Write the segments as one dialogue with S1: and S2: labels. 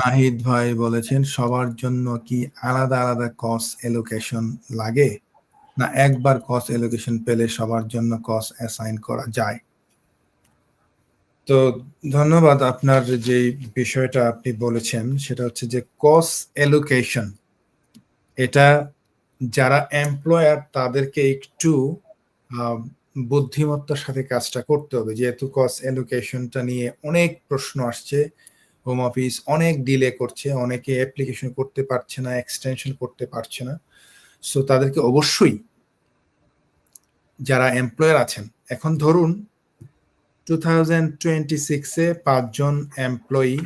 S1: নাহিদ।
S2: ভাই বলেছেন সবার জন্য কি আলাদা আলাদা কস এলোকেশন লাগে? না একবার কস এলোকেশন পেলে সবার জন্য কস অ্যাসাইন করা যায়? তো ধন্যবাদ আপনার যে বিষয়টা আপনি বলেছেন সেটা হচ্ছে যে কস এলোকেশন এটা যারা এমপ্লয়ার তাদেরকে একটু বুদ্ধিমত্তার সাথে কাজটা করতে হবে, যেহেতু কস এলোকেশনটা নিয়ে অনেক প্রশ্ন আসছে হোম অফিস অনেক ডিলে করছে, অনেকে অ্যাপ্লিকেশন করতে পারছে না এক্সটেনশন করতে পারছে না সো তাদেরকে অবশ্যই যারা এমপ্লয়ার আছেন, এখন ধরুন টু থাউজেন্ড টোয়েন্টি সিক্সে পাঁচজন এমপ্লয়ি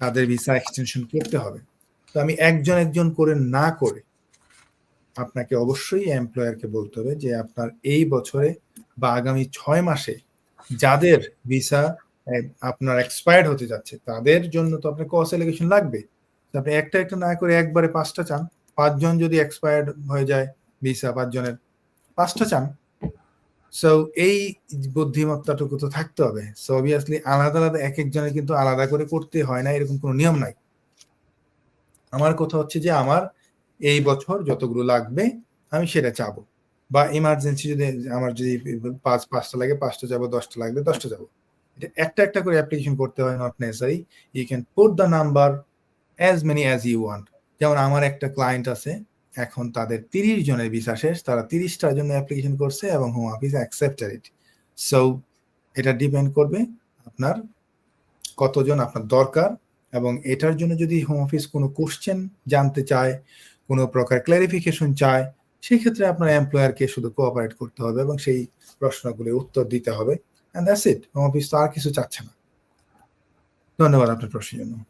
S2: তাদের ভিসা এক্সটেনশন করতে হবে, তো আমি একজন একজন করে না করে আপনাকে অবশ্যই এমপ্লয়ারকে বলতে হবে যে আপনার এই বছরে বা আগামী ছয় মাসে যাদের ভিসা আপনার এক্সপায়ার্ড হতে যাচ্ছে, তাদের জন্য তো আপনার কস এলিগেশন লাগবে। আপনি একটা একটা না করে একবারে পাঁচটা চান। পাঁচজন যদি এক্সপায়ার্ড হয়ে যায় ভিসা পাঁচজনের, পাঁচটা চান। সো এই বুদ্ধিমত্তাটুকু তো থাকতে হবে। সো অবভিয়াসলি আলাদা আলাদা এক একজনের কিন্তু আলাদা করে করতে হয় না, এরকম কোনো নিয়ম নাই। আমার কথা হচ্ছে যে আমার এই বছর যতগুলো লাগবে, আমি সেটা চাবো। বা ইমার্জেন্সি যদি আমার যদি পাঁচ, পাঁচটা লাগে, পাঁচটা যাব, দশটা লাগবে দশটা যাব। এটা একটা একটা করে অ্যাপ্লিকেশন করতে হয় not necessary you can put the number as many as you want যেমন আমার একটা ক্লায়েন্ট আছে, এখন তাদের তিরিশ জনের ভিসা শেষ, তারা তিরিশটার জন্য অ্যাপ্লিকেশন করছে এবং home office accepted it so এটা ডিপেন্ড করবে আপনার কতজন আপনার দরকার এবং এটার জন্য যদি হোম অফিস কোনো কোশ্চেন জানতে চায়, কোনো প্রকার ক্লারিফিকেশন চায় সেই ক্ষেত্রে আপনার এমপ্লয়ারকে শুধু কোঅপারেট করতে হবে এবং সেই প্রশ্নগুলির উত্তর দিতে হবে। And that's it home office তো আর কিছু চাচ্ছে না। ধন্যবাদ আপনার প্রশ্নের জন্য।